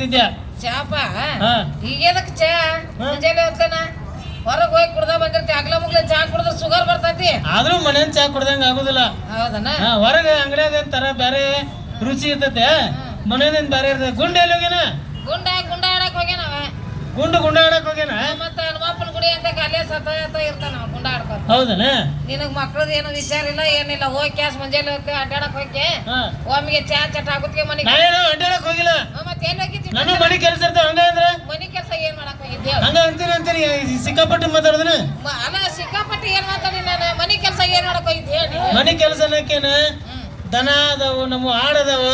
ಮಾಡತ್ತಿದ್ಯಾ ಚಾಪ? ಈಗೇನಕ್ ಚಾ? ಮುಂಜಾನೆ ಹೊತ್ತನ? ಹೊರಗೆ ಹೋಗಿ ಕುಡ್ದ ಬಂದಿರ್ತಿ ಅಗ್ಲ ಮುಗ್ಲ ಚಾ ಕುಡಿದ್ರೆ ಶುಗರ್ ಬರ್ತೈತಿ. ಆದ್ರೂ ಮನೇನ್ ಚಾ ಕುಡ್ದಂಗ ಆಗುದಿಲ್ಲ. ಹೌದನ? ಹೊರಗೆ ಅಂಗಡಿಯಾಗ ತರ ಬೇರೆ ರುಚಿ ಇರ್ತೈತೆ? ಮನೇದೇನ್ ಬೇರೆ ಇರ್ತದೆ ಗುಂಡ ಎಲ್ಲಿ ಹೋಗ್ಯಾನ? ಗುಂಡ ಗುಂಡ ಆಡಕ್ ಹೋಗ್ಯಾನವ ಗುಂಡು ಗುಂಡ ಆಡಕ್ ಹೋಗ್ಯಾನ? ಮತ್ತ ಹನುಮಪ್ಪನ ಗುಡಿ ಅಂತ ಅಲ್ಲೇ ಸತ ಇರ್ತಾನ ಗುಂಡ ಆಡ್ಕೊಂತ. ಹೌದನ? ನಿನಗ್ ಮಕ್ಳದ್ ಏನು ವಿಚಾರ ಇಲ್ಲ ಏನಿಲ್ಲ ಹೋಗಿ ಕ್ಯಾಸ್ ಮುಂಜಾನೆ ಹೋಗ್ತೀವಿ ಅಡ್ಡಾಡಕ್ ಹೋಗಿ. ಒಮ್ಮಿಗೆ ಚಾ ಚಟ ಆಗುತ್ತಿಗೆ ಮನೆ ನಾನೇನು ಅಡ್ಡಾಡಕ್ ಹೋಗಿಲ್ಲ. ಮತ್ತೆ ಎಲ್ಲಿ ಹೋಗಿದ್ದಿ ನನ್ನ ಮನೆ ಕೆಲಸ ಇರ್ತಾವ ಹಂಗ ಅಂದ್ರ? ಮನಿ ಕೆಲಸ ಏನ್ ಮಾಡಕ್ ಹೋಗಿದ್ದೆ. ಹಂಗ ಅಂತೀನಿ ಅಂತೀನಿ ಈ ಸಿಕ್ಕಾಪಟ್ಟೆ ಮಾತಾಡೋದನ ಮ- ಅಲ್ಲ ಸಿಕ್ಕಾಪಟ್ಟೆ ಏನ್ ಮಾತಾಡಿ ನಾನು? ಮನಿ ಕೆಲಸ ಏನ್ ಮಾಡಕ್ ಹೋಗಿದ್ದೆ ಹೇಳಿ. ಮನೆ ಕೆಲಸ ಅನ್ನಕೇನ ದನ ಅದಾವು ನಮ್ಮ ಆಡ್ ಅದಾವ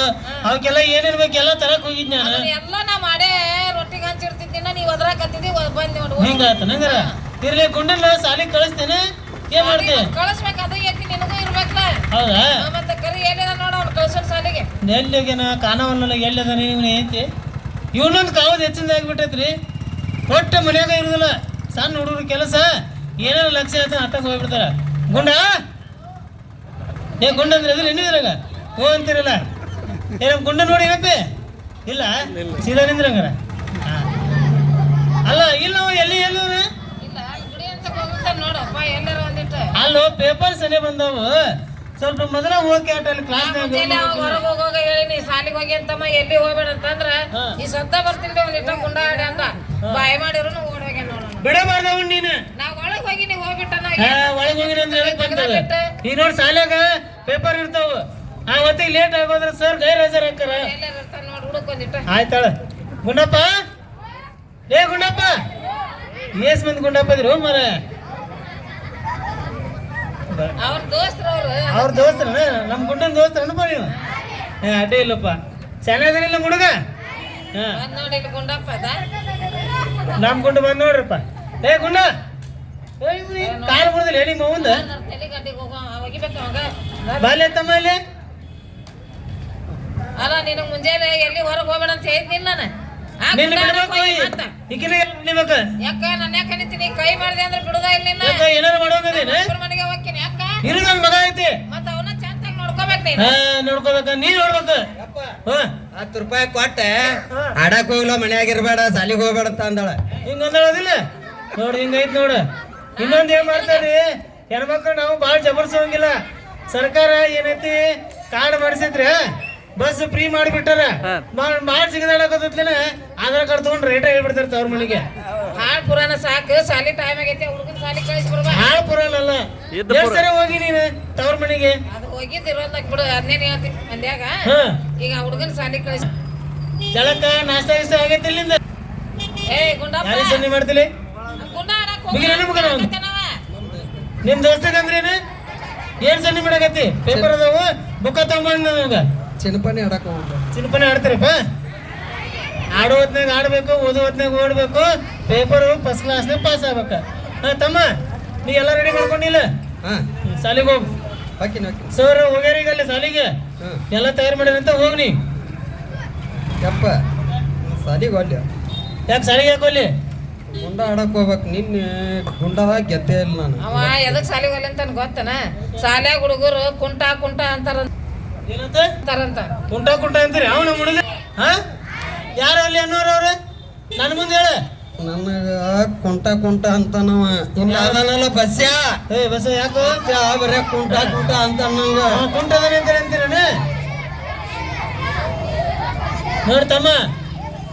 ಅವಕ್ಕೆಲ್ಲ ಏನಿರ್ಬೇಕು ಎಲ್ಲ ತರಕ್ ಹೋಗಿದ್ ನಾನು. ಅದನ್ನ ಎಲ್ಲ ನಾ ಮಾಡೇ ರೊಟ್ಟಿಗೆ ಹಂಚಿಡ್ತಿದ್ದೀನ ನೀವ್ ಅದ್ರಾಕತ್ತಿದ್ದಿ ಬಂದ್ ನೋಡು ಹಿಂಗಾತ ನಂಗರ ಇರ್ಲಿ ಗುಂಡನ್ನ ಸಾಲಿಗೆ ಕಳಿಸ್ತೇನೆ. ಏನ್ ಮಾಡ್ತೆ? ಕಳಿಸ್ಬೇಕಾದ್ರೆ ಹೌದಾ? ಮತ್ತೆ ಕರಿ ಎಲ್ಲಿದ ನೋಡ ಅವ್ನು ಕಳ್ಸೋನ್ ಸಾಲಿಗೆ ಎಲ್ಲಿಗೆನ ಕಾಣವಲ್ಲ ಎಲ್ಲದ ನೀವು ಐತಿ ಇವನೊಂದು ಕಾವದ್ ಹೆಚ್ಚಿಂದ ಆಗ್ಬಿಟ್ಟೈತ್ರಿ. ಒಟ್ಟ ಮನ್ಯಾಗ ಇರುದಿಲ್ಲ. ಸಣ್ಣ ಹುಡುಗರು ಕೆಲಸ. ಏನಾರ ಲಕ್ಷ್ಯ ಆಯ್ತು ಅಟ್ಟಕ್ಕೆ ಹೋಗ್ಬಿಡ್ತಾರ. ಗುಂಡ? ಏ ಗುಂಡ ಅಂದ್ರೆ ಎದುರು ಇದ್ರಾಗ? ಹೋ ಅಂತೀರಲ್ಲ. ಏ ನಮ್ ಗುಂಡ ನೋಡಿ ಏನಪ್ಪಿ? ಇಲ್ಲ? ಸೀದಾ ನಿಂದ್ರಂಗಾರ? ಅಲ್ಲ ಇಲ್ಲ ಎಲ್ಲಿ ಎಲ್ಲ ಅಲ್ಲೋ ಪೇಪರ್ ಸನೆ ಬಂದವು. ಸ್ವಲ್ಪ ಮೊದಲ ಹೋಗಿ ಆಟ ಅಲ್ಲಿ ಕ್ಲಾಸ್ ಹೊರಗೆ ಹೋಗೋಗ ಹೇಳಿನಿ ಸಾಲಿಗೆ ಹೋಗಿ ಅಂತಮ್ಮ ಎಲ್ಲಿ ಹೋಗ್ಬೇಡ ಅಂತಂದ್ರ. ಈ ಸತ್ತ ಬರ್ತೀನಿ ರೀ ಗುಂಡ ಆಡಿ ಅಂತ. ಬಾಯ್ ಮಾಡಿರು ಓಡ್ ಹೋಗ್ಯ ನೋಡೋಣ ಬಿಡಬಾರ್ದವ್ ನೀನು. ನಾವ್ ಒಳಗ್ ಹೋಗಿ ನೀವು ಹೋಗ್ಬಿಟ್ಟ ಒಳಗೆ ಒಳಗ್ ಅಂತ ಹೇಳಕ್ ಬರ್ತದೆ ಈಗ ನೋಡಿ ಶಾಲ್ಯಾಗ ಪೇಪರ್ ಇರ್ತಾವ. ಆ ಹೊತ್ತಿಗೆ ಲೇಟ್ ಆಗೋದ್ರ ಸರ್ ಗೈರ್ ಹಾಜರ್ ಹಾಕಾರ ಆಯ್ತಾಳ ಗುಂಡಪ್ಪ? ಏ ಗುಂಡಪ್ಪ? ಏಸ್ ಮಂದಿ ಗುಂಡಪ್ಪ ಇದ್ರು ಮರ ಅವ್ರ ದೋಸ್ತ್ರ ಅವ್ರು ದೋಸ್ತರ ನಮ್ಮ ಗುಂಡನ್ ದೋಸ್ತರ ಅನ್ಪ ನೀವು ಏ ಅಡ್ಡಿ ಇಲ್ಲಪ್ಪ. ಚೆನ್ನಾಗಿಲ್ಲ ಹುಡುಗ? ಹಾ. ಬಂದ್ ನೋಡಿ ಇಲ್ಲಿ ಗುಂಡಪ್ಪ ಅದ. ನಮ್ ಗುಂಡ ಬಂದ್ ನೋಡ್ರಪ್ಪ. ಏ ಗುಂಡ. ಕಾಲ್ ಬಿಡುದಿಲ್ಲ ನಿಮ್ಮ ಮುಂದ. ಬಾಲ್ಯ ತಮ್ಮ ಇಲ್ಲಿ. ಅಲ್ಲ ನೀನು ಮುಂಜಾನೆ ಎಲ್ಲಿ ಹೊರಗೆ ಹೋಗ್ಬೇಡ ಅಂತ ಹೇಳ್ತೀನಿ ನಾನು. ನಿನ್ನ ಬಿಡ್ಬೇಕು. ಈಗಿನ ಬಿಡ್ಬೇಕು ಯಾಕ ನಾನು ಯಾಕೆ ಕನಿತೀನಿ ಕೈ ಮಾಡಿದೆ ಅಂದ್ರೆ ಬಿಡುದ ಇಲ್ಲ ನಿನ್ನ ಯಾಕ ಏನಾರು ಮಾಡೋಗದೇನ? ಇಬ್ರ ಮನೆಗೆ ಹೋಗ್ತೀನಿ ಯಾಕ? ಇರು ನನ್ನ ಮಗ ಐತಿ. ಮತ್ತ ಅವನ ಚಂದಾಗಿ ನೋಡ್ಕೋಬೇಕು ನೀನು. ಹಾ ನೋಡ್ಕೋಬೇಕ. ನೀ ನೋಡ್ಬೇಕು. ಹಾ. ಹತ್ತು ರೂಪಾಯಿ ಕೊಟ್ಟೆ. ಆಡಕ್ ಹೋಗ್ಲ ಮನ್ಯಾಗಿರ್ಬೇಡ ಸಾಲಿಗೆ ಹೋಗ್ಬೇಡ ಅಂತ ಅಂದಾಳ. ಹಿಂಗ ಅಂದಳದಿಲ್ಲ ನೋಡ್ ಹಿಂಗೈತ್ ನೋಡ. ಇನ್ನೊಂದ್ ಏನ್ ಮಾಡ್ತಾರಿ ಹೆಣ್ಮಕ್ಳು ನಾವು ಬಾಳ ಜಬರ್ಸೋಂಗಿಲ್ಲ. ಸರ್ಕಾರ ಏನೈತಿ? ಕಾರ್ಡ್ ಮಾಡಿಸಿದ್ರೆ ಬಸ್ ಫ್ರೀ ಮಾಡಿಬಿಟ್ಟಾರ. ಮಾಡಿ ಸಿಗದಾಡಕತ್ಲೇನ ಆಧಾರ್ ಕಾರ್ಡ್ ತಗೊಂಡ್ ರೇಟ್ ಹೇಳ್ಬಿಡ್ತಾರ ಅವ್ರ ಮನೆಗೆ. ಹಾಳ್ ಪುರಾಣ ಸಾಕು ಸಾಲಿ ಟೈಮ್ ಆಗೈತೆ ಹುಡುಗನ ಸಾಲಿ ಕಳಿಸಿ ಬರ್ಬಾ ಹಾಳ್ ಪುರಾಣಲ್ಲ ಎಷ್ಟ್ ಸರಿ ಹೋಗಿ ನೀನು ತವ್ರ ಮನೆಗೆ? ಅದು ಹೋಗಿದ್ದು ಇರೋದಕ್ಕೆ ಬಿಡು ಅದನ್ನೇ ಹೇಳ್ತೀನಿ ಮಂದ್ಯಾಗ. ಈಗ ಹುಡುಗನ ಸಾಲಿ ಕಳಿಸಿ ಜಳಕ ನಾಷ್ಟ ಗಿಷ್ಟ ಆಗೈತಿ ಇಲ್ಲಿಂದ? ಏ ಗುಂಡಪ್ಪ. ಯಾರು ಸನ್ನಿ ಮಾಡ್ತಿಲಿ ಗುಂಡ ಆಡಕ್. ನಿಮ್ ದೋಸ್ತಗ ಅಂದ್ರೇನು ಏನ್? ಸನ್ನಿ ಮಾಡಕತ್ತಿ? ಪೇಪರ್ ಅದಾವು? ಬುಕ್ಕ ತಗೊಂಡ್ ನಮಗ? ಚಿನ್ನಪನಿ ಆಡಕ್ ಚಿನ್ನಪನೆ ಆಡ್ತಾರಪ್ಪ? ಆಡೋ ಹೊತ್ನಾಗ ಆಡ್ಬೇಕು ಓದೋ ಹೊತ್ನಾಗ ಓಡ್ಬೇಕು ಪೇಪರ್ ಫಸ್ಟ್ ಕ್ಲಾಸ್ನಾಗ ಪಾಸ್ ಆಗ್ಬೇಕ. ಹಾ ತಮ್ಮ ನೀ ಎಲ್ಲ ರೆಡಿ ಮಾಡ್ಕೊಂಡಿಲ್ಲ? ಹಾ. ಸಾಲಿಗೆ ಹೋಗು. ಸರ್ ಹೋಗ್ಯಾರ ಈಗ ಅಲ್ಲಿ ಸಾಲಿಗೆ ಎಲ್ಲ ತಯಾರು ಮಾಡ್ಯಾರಂತ ಹೋಗ್ನಿ ಯಪ್ಪ ಸಾಲಿಗೆ ಹೋಗ್ಲಿ. ಯಾಕೆ ಸಾಲಿಗೆ ಹಾಕೋಲಿ ಗುಂಡ ಆಡಕ್ ಹೋಗ್ಬೇಕು. ನಿನ್ನೆ ಗುಂಡದಾಗ ಗೆದ್ದೇ ಇಲ್ಲ ನಾನು. ಅವ ಎದಕ್ ಸಾಲಿಗೆ ಹೋಗ್ಲಿ ಅಂತ ಗೊತ್ತನ? ಸಾಲ್ಯಾಗ ಹುಡುಗರು ಕುಂಟ ಕುಂಟ ಅಂತಾರ ಏನಂತ? ಅಂತಾರಂತ. ಕುಂಟ ಕುಂಟ ಅಂತೀರಿ? ಅವ್ ನಮ್ಮ ಹುಡುಗ ಹಾ? ಯಾರು ಅಲ್ಲಿ ಅನ್ನೋರು ಅವ್ರು ನನ್ನ ಮುಂದೆ ಹೇಳ. ನನಗ ಕುಂಟ ಕುಂಟ ಅಂತನವ. ಇಲ್ಲ ಅದನಲ್ಲ ಬಸ್ಯಾ? ಏ ಬಸ್ಯಾ ಯಾಕೋ? ಬರೇ ಕುಂಟ ಕುಂಟ ಅಂತ ನಂಗ ಆ, ಕುಂಟ ಅಂತೀರಿ ಅಂತೀರನ? ನೋಡ್ ತಮ್ಮ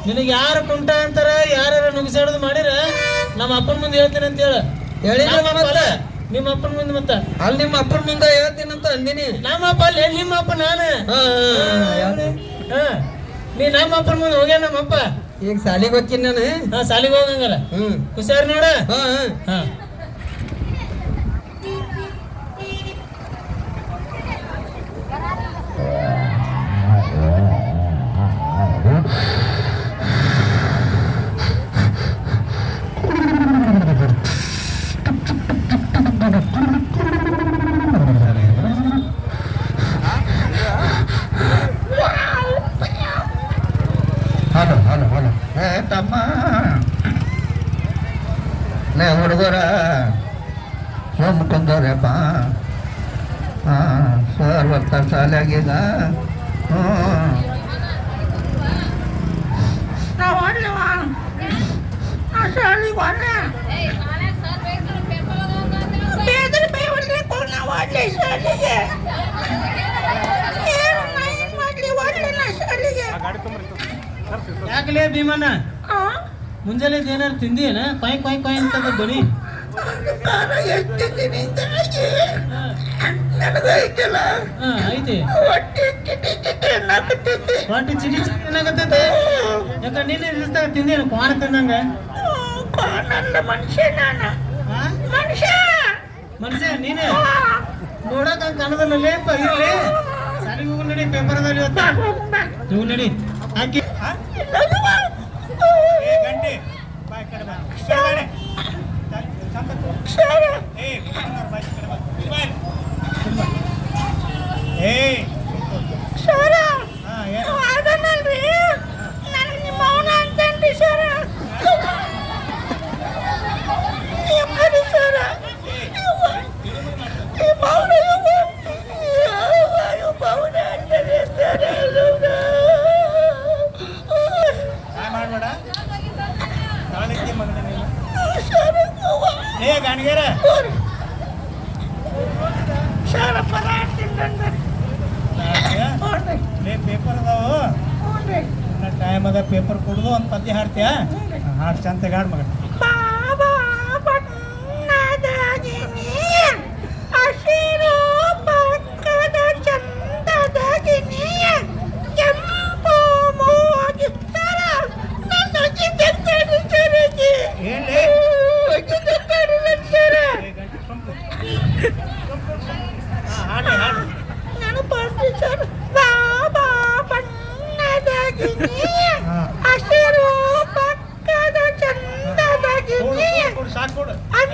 ನಿನಗೆ ಯಾರು ಕುಂಟ ಅಂತಾರ ಯಾರು ನುಗ್ಸಾಡೋದು ಮಾಡಿರ ನಮ್ಮ ಅಪ್ಪನ ಮುಂದೆ ಹೇಳ್ತೀನಿ ಅಂತ ಹೇಳ. ಹೇಳಿ ನಮ್ಮ ಮತ್ತೆ? ಅಲ್ಲ, ನಿಮ್ಮ ಅಪ್ಪನ ಮುಂದೆ ಮತ್ತ. ಅಲ್ಲಿ ನಿಮ್ಮ ಅಪ್ಪನ ಮುಂದೆ ಹೇಳ್ತೀನಂತ ಅಂದಿನಿ. ನಮ್ಮ ಅಪ್ಪ ಅಲ್ಲಿ ನಿಮ್ಮ ಅಪ್ಪ ನಾನು. ನೀ ನಮ್ಮ ಅಪ್ಪನ ಮುಂದೆ ಹೋಗ್ಯ ನಮ್ಮಪ್ಪ? ಈಗ ಸಾಲಿಗೆ ಹೋಗ್ತೀನಿ ನಾನು. ಹಾ ಸಾಲಿಗೆ ಹೋಗಂಗಲ್ಲ ಹ್ಮ್. ಹುಷಾರ್ ನೋಡ? ಹಾ. ಹಾ. ಕುಂದರ ಸೋಮ ಕುಂದರ ಹಾಂ ಸರ್ ಸಾಲಾಗಿದ ಹ್ಞೂ. ಯಾಕಲೇ ಭೀಮಣ್ಣ? ಮುಂಜಾನೆ ಏನಾರು ತಿಂದಿಯೇನ? ಕೊಯ್ ಕೊಯ್ ಕೊಯ್ ಅಂತದ ನನಗೈತಲ್ಲ ಹಾ. ಐತಿ. ಹೊಟ್ಟೆ ಚಿಡಿ ಚಿಡಿ ಏನಾಗತ್ತೈತೆ? ಯಾಕ ನೀನು ಇರಿಸ್ದಾಗ ತಿಂದೇನು ಕ್ವಾಣ ತಿಂದಂಗ? ನನ್ನ ಮನುಷ್ಯ ನಾನು. ಮನುಷ್ಯ. ಮನುಷ್ಯ ನೀನೇ? ನೋಡಕ್ ಹಂಗ ಕಾಣದಲ್ಲ ಲೇಪ ಇರ್ಲಿ. ಹೋಗು ನಡಿ ಪೇಪರ್ ಅದಲ್ಲಿ ಹೋಗಿ ನಡಿ. ಹಾಕಿ ಗಂಟೆ ಬಾಯ್ ಕಡೆ ಬಾ ಪೇಪರ್ ಅದಾವು. ಟೈಮ್ ಅದ ಪೇಪರ್ ಕೊಡುದು ಒಂದು ಪದ್ಯ ಹಾಡ್ತೀಯ? ಹಾಡು ಚಂದ ಹಾಡು ಮಗ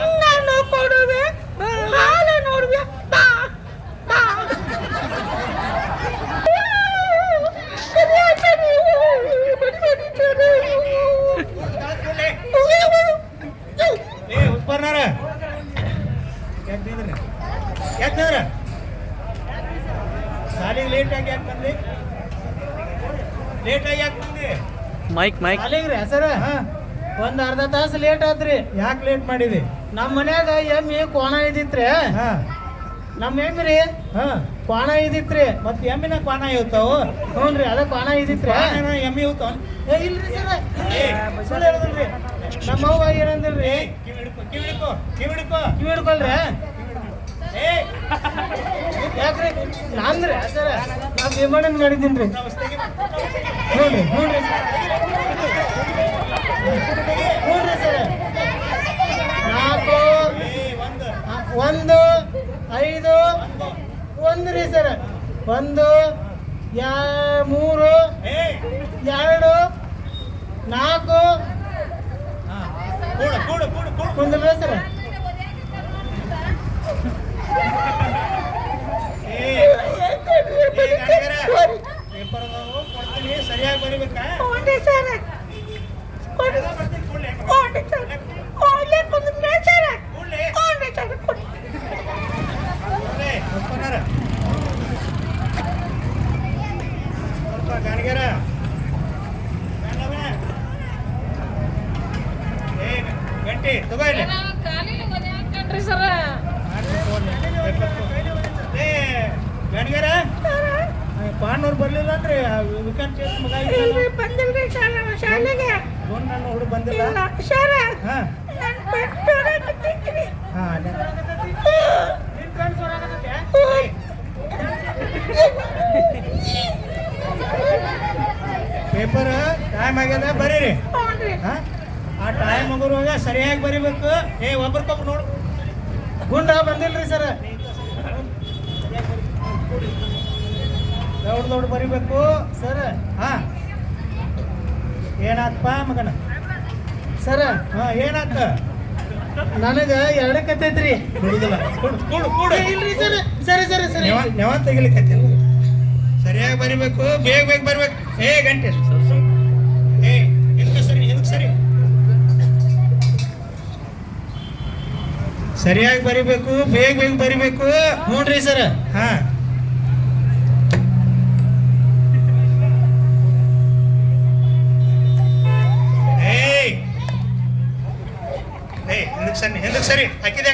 ಅನ್ನನು ಕೊಡುವೆ ಹಾಲು ನೋಡುವೆ. ಬಾ ಬಾ. ಯಾಕಿದ್ರಿ ಶಾಲೆಗೆ ಲೇಟ್ ಆಗಿ ಯಾಕೆ ಬಂದ್ರಿ? ಲೇಟ್ ಆಗಿ ಯಾಕೆ ಮೈಕ್ ಸಾಲಿಗ್ರಿ ಸರ ಹಾ ಒಂದ್ ಅರ್ಧ ತಾಸು ಲೇಟ್ ಆತ್ರಿ. ಯಾಕೆ ಲೇಟ್ ಮಾಡಿದಿ? ನಮ್ಮ ಮನ್ಯಾಗ ಎಮ್ಮಿ ಕೋಣ ಇದ್ದಿತ್ರಿ. ಹಾ. ನಮ್ಮ ಎಮ್ಮಿ ರೀ ಹಾ. ಕೋಣ ಇದ್ದಿತ್ರಿ. ಮತ್ತೆ ಎಮ್ಮಿನ ಕೋಣ ಇರ್ತಾವು ಹ್ಞೂನ್ರಿ ಅದ ಕೋಣ ಇದ್ದಿತ್ರಿ. ಕ್ವಾನ ಎಮ್ಮಿ ಇರ್ತಾವ ಏ ಇಲ್ರಿ ಸರ್. ಸುಳ್ಳು ಹೇಳದಲ್ರಿ. ನಮ್ಮ ಅವ್ವ ಏನಂದಿಲ್ರಿ? ಏ ಕಿವಿ ಹಿಡ್ಕೊ ಕಿವಿ ಹಿಡ್ಕೊ ಕಿವಿ ಹಿಡ್ಕೊ. ಕಿವಿ ಹಿಡ್ಕೊಳ್ರಿ. ಏ. ಯಾಕ್ರಿ? ನಾನ್ರಿ ಸರ. ನಾ ರೀ ಹ್ಞೂ ರೀ ಹ್ಞೂ ಹ್ಞೂನ್ರಿ ನಾಲ್ಕು ಒಂದು ಐದು ಒಂದು ರೀ ಸರ್ ಒಂದು ಯಾ ಮೂರು ಎರಡು ನಾಲ್ಕು ಕುಂದ್ರಿ ಸರ ಏ ಏ ಗಾಡಿಗಾರ ಪೇಪರ್ ಅದಾವು ಕೊಡ್ತೀನಿ ಸರಿಯಾಗಿ ಬರಿಬೇಕಾ ಬರ್ತೀನಿ ಕೂಡ್ಲೆ ಕೂಡ್ಲೆ ಕೂಡ್ಲೆ ಉತ್ಪನ್ನಾರ ಸ್ವಲ್ಪ ಗಾಣಿಗಾರ ಏ ಗಂಟೆ ತಗೋ ಇಲ್ಲಿ ನಾನು ಕಾಲಿನ ಮನೆ ಹಾಕಣ್ರಿ ಸರ ಏ ಗಣಿಗಾರ ಪಾಂಡವ್ರು ಬರ್ಲಿಲ್ಲ ಅಂದ್ರೆ ವಿಕಾಂತ್ ಚೇಸ್ ಮಗ ಇದ್ದಾನಲ್ಲ, ಬಂದಿಲ್ರಿ ಶಾಲೆ ಶಾಲೆಗೆ. ಹುಡುಗ ಬಂದಿಲ್ಲ ಇಲ್ಲ ಶಾಲೆ ಹಾ ನನ್ನ ಪೆಟ್ಟು ಹಾ ಅದೇ. ಪೇಪರ್ ಟೈಮ್ ಆಗ್ಯದ ಬರೀರಿ ಹಾ ಆ ಮಗುರುವಾಗ ಸರಿಯಾಗಿ ಬರಿಬೇಕು. ಏ ಒಬ್ರಿಗೊಬ್ರು ನೋಡು. ಗುಂಡ ಬಂದಿಲ್ರಿ ಸರ್. ದೊಡ್ಡ ದೊಡ್ಡ ಬರಿಬೇಕು. ಸರ್ ಹಾ. ಏನಾತ್ಪ ಮಗನ? ಸರ್ ಹಾ ಏನಾತ? ನನಗ ಎರಡು ಕತ್ತೈತ್ರಿ ಬಿಡುದಿಲ್ಲ. ಇಲ್ರಿ ಸರ. ಸರಿ ಸರಿ ಸರಿ. ಯಾವ ತೆಗಿಲಿಕ್ಕೆ ಸರಿಯಾಗಿ ಬರಿಬೇಕು. ಬೇಗ ಬೇಗ ಬರ್ಬೇಕು. ಏ ಗಂಟೆ ಏ ಇದಕ್ಕೆ ಸರಿ ಇದಕ್ಕೆ ಸರಿ ಸರಿಯಾಗಿ ಬರಿಬೇಕು, ಬೇಗ ಬೇಗ ಬರಿಬೇಕು. ನೋಡ್ರಿ ಸರ್. ಹಾ. ಏಯ್. ಏಯ್, ಹಿಂದಕ್ಕೆ ಸರಿ ಹಿಂದಕ್ಕೆ ಸರಿ. ಹಾಕಿದ